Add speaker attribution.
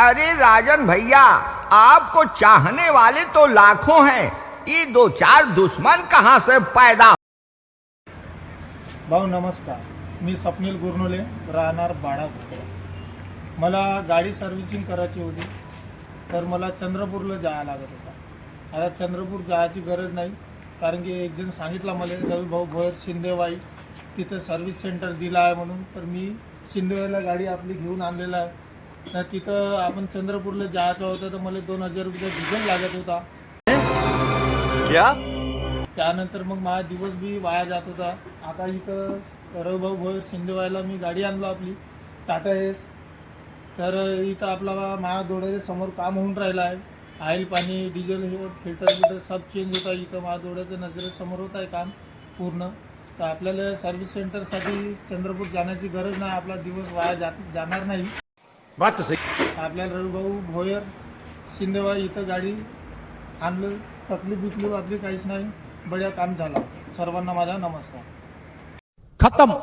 Speaker 1: अरे राजन भैया आपको चाहने वाले तो लाखों हैं। ये दो चार दुश्मन कहाँ से पैदा?
Speaker 2: भाऊ नमस्कार। मी स्वप्नील गुरनुले राहणार बाळा मला गाडी सर्व्हिसिंग करायची होती तर मला चंद्रपूरला जायला लागत होता. आता चंद्रपूर जायची गरज नाही कारण की एक जण सांगितलं मला रविभाऊ भोयर शिंदेवाई तिथं सर्व्हिस सेंटर दिला आहे म्हणून. तर मी शिंदेवाईला गाडी आपली घेऊन आणलेलं आहे. तर तिथं आपण चंद्रपूरला जायचं होतं तर मला दोन हजार रुपये डिझेल लागत होता.
Speaker 3: क्या?
Speaker 2: त्यानंतर मग माझा दिवस बी वाया जात होता. आता इथं रविभाऊ भोयर शिंदेवायला मी गाडी आणलो आपली टाटा एस. तर इथं आपला माझ्या डोळ्याच्या समोर काम होऊन राहिलं आहे. ऑइल पाणी डिझेल हे फिल्टर बिल्टर सब चेंज होत. आहे इथं माझ्या डोळ्याच्या नजरेसमोर होत आहे काम पूर्ण. तर आपल्याला सर्व्हिस सेंटरसाठी चंद्रपूर जाण्याची गरज नाही. आपला दिवस वाया जा जाणार नाही.
Speaker 3: बात
Speaker 2: रविभाऊ भोयर शिंदेवाई इथं गाडी आणलं तकलीफ बिकलीफ आपली काहीच नाही बढिया काम झालं. सर्वांना माझा नमस्कार.
Speaker 4: खत्म.